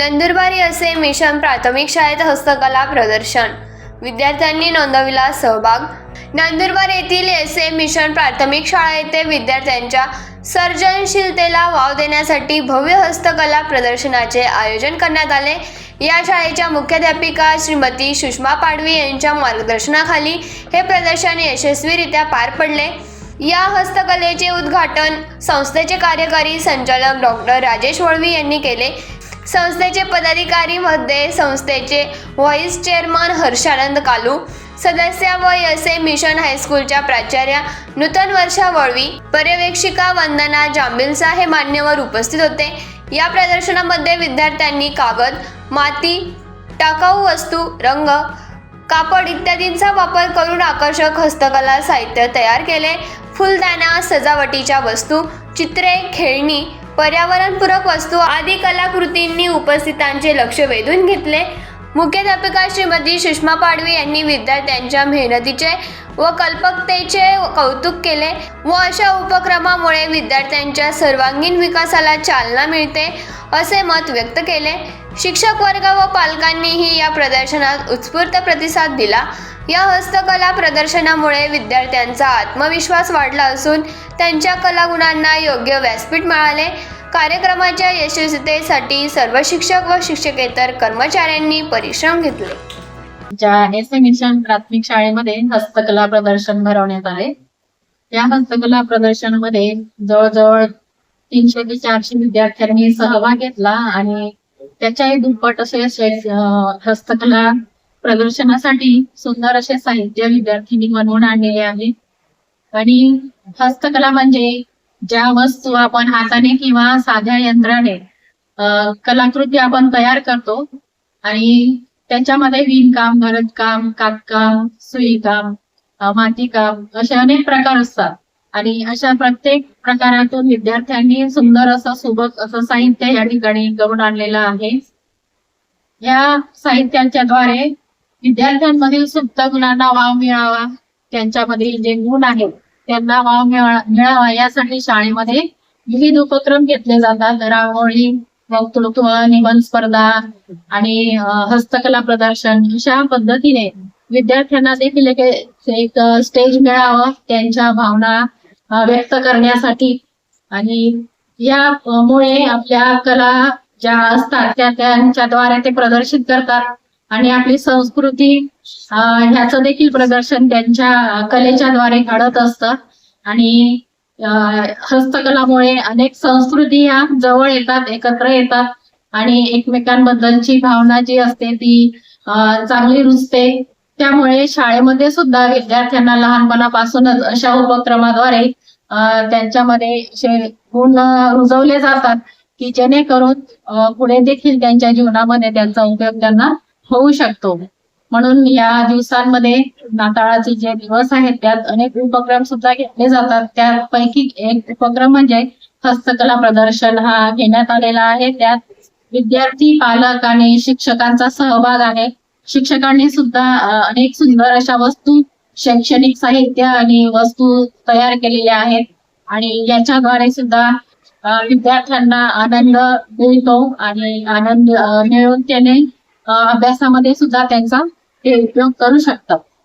नंदुरबारी असे मिशन प्राथमिक शाळेत हस्तकला प्रदर्शन. विद्यार्थ्यांनी नोंदविला सहभाग. नंदुरबार येथील एस ए मिशन प्राथमिक शाळा येथे विद्यार्थ्यांच्या सर्जनशीलतेला वाव देण्यासाठी भव्य हस्तकला प्रदर्शनाचे आयोजन करण्यात आले. या शाळेच्या मुख्याध्यापिका श्रीमती सुषमा पाडवी यांच्या मार्गदर्शनाखाली हे प्रदर्शन यशस्वीरित्या पार पडले. या हस्तकलेचे उद्घाटन संस्थेचे कार्यकारी संचालक डॉक्टर राजेश वळवी यांनी केले. संस्थेचे पदाधिकारी मध्ये संस्थेचे व्हाईस चेअरमन हर्षानंद कालू सदस्य व एस ए मिशन हायस्कूलच्या प्राचार्या नूतन वर्षा वळवी पर्यवेक्षिका वंदना जांबिलसा हे मान्यवर उपस्थित होते. या प्रदर्शनामध्ये विद्यार्थ्यांनी कागद माती टाकाऊ वस्तू रंग कापड इत्यादींचा वापर करून आकर्षक हस्तकला साहित्य तयार केले. फुलदाना सजावटीच्या वस्तू चित्रे खेळणी पर्यावरणपूरक वस्तू आदी कलाकृतींनी उपस्थितांचे लक्ष वेधून घेतले. मुख्याध्यापिका श्रीमती सुषमा पाडवी यांनी विद्यार्थ्यांच्या मेहनतीचे व कल्पकतेचे कौतुक केले व अशा उपक्रमामुळे विद्यार्थ्यांच्या सर्वांगीण विकासाला चालना मिळते असे मत व्यक्त केले. शिक्षक वर्ग व पालकांनीही या प्रदर्शनात उत्स्फूर्त प्रतिसाद दिला. या हस्तकला प्रदर्शनामुळे विद्यार्थ्यांचा आत्मविश्वास वाढला असून त्यांच्या कलागुणांना योग्य व्यासपीठ मिळाले. कार्यक्रमाच्या यशस्वीतेसाठी सर्व शिक्षक व शिक्षकेतर कर्मचाऱ्यांनी परिश्रम घेतले. ज्या एस एम मिशन प्राथमिक शाळेमध्ये हस्तकला प्रदर्शन भरवण्यात आले या हस्तकला प्रदर्शनामध्ये जवळजवळ तीनशे ते चारशे विद्यार्थ्यांनी सहभाग घेतला आणि त्याच्याही दुप्पट असे असे हस्तकला प्रदर्शनासाठी सुंदर असे साहित्य विद्यार्थ्यांनी बनवून आणलेले आहे. आणि हस्तकला म्हणजे ज्या वस्तू आपण हाताने किंवा साध्या यंत्राने कलाकृती आपण तयार करतो आणि त्याच्यामध्ये विणकाम भरतकाम कातकाम सुईकाम मातीकाम असे अनेक प्रकार असतात. आणि अशा प्रत्येक प्रकारातून विद्यार्थ्यांनी सुंदर असं सुबक असं साहित्य या ठिकाणी करून आणलेलं आहे. या साहित्याच्या द्वारे विद्यार्थ्यांमधील सुप्त गुणांना वाव मिळावा त्यांच्यामधील जे गुण आहेत त्यांना वाव मिळावा. यासाठी शाळेमध्ये विविध उपक्रम घेतले जातात. रांगोळी वक्तृत्व निबंध स्पर्धा आणि हस्तकला प्रदर्शन अशा पद्धतीने विद्यार्थ्यांना देखील एक एक स्टेज मिळावं त्यांच्या भावना व्यक्त करण्यासाठी. आणि यामुळे आपल्या कला ज्या असतात त्या त्यांच्याद्वारे ते प्रदर्शित करतात. आणि आपली संस्कृती ह्याच ह्याचं देखील प्रदर्शन त्यांच्या कलेच्या द्वारे घडत असतं. आणि हस्तकलामुळे अनेक संस्कृती ह्या जवळ येतात एकत्र येतात. आणि एकमेकांबद्दलची भावना जी असते ती चांगली रुजते. त्यामुळे शाळेमध्ये सुद्धा विद्यार्थ्यांना लहानपणापासूनच अशा उपक्रमाद्वारे त्यांच्यामध्ये असे गुण रुजवले जातात की जेणेकरून पुढे देखील त्यांच्या जीवनामध्ये त्यांचा उपयोग त्यांना होऊ शकतो. म्हणून या दिवसांमध्ये नाताळाचे जे दिवस आहेत त्यात अनेक उपक्रम सुद्धा घेतले जातात. त्यापैकी एक उपक्रम म्हणजे हस्तकला प्रदर्शन हा घेण्यात आलेला आहे. त्यात विद्यार्थी पालक आणि शिक्षकांचा सहभाग आहे. शिक्षकांनी सुद्धा अनेक सुंदर अशा वस्तू शैक्षणिक साहित्य आणि वस्तू तयार केलेल्या आहेत. आणि याच्याद्वारे सुद्धा विद्यार्थ्यांना आनंद मिळतो आणि आनंद मिळून त्याने अभ्यासामध्ये सुद्धा त्यांचा ते उपयोग करू शकतात.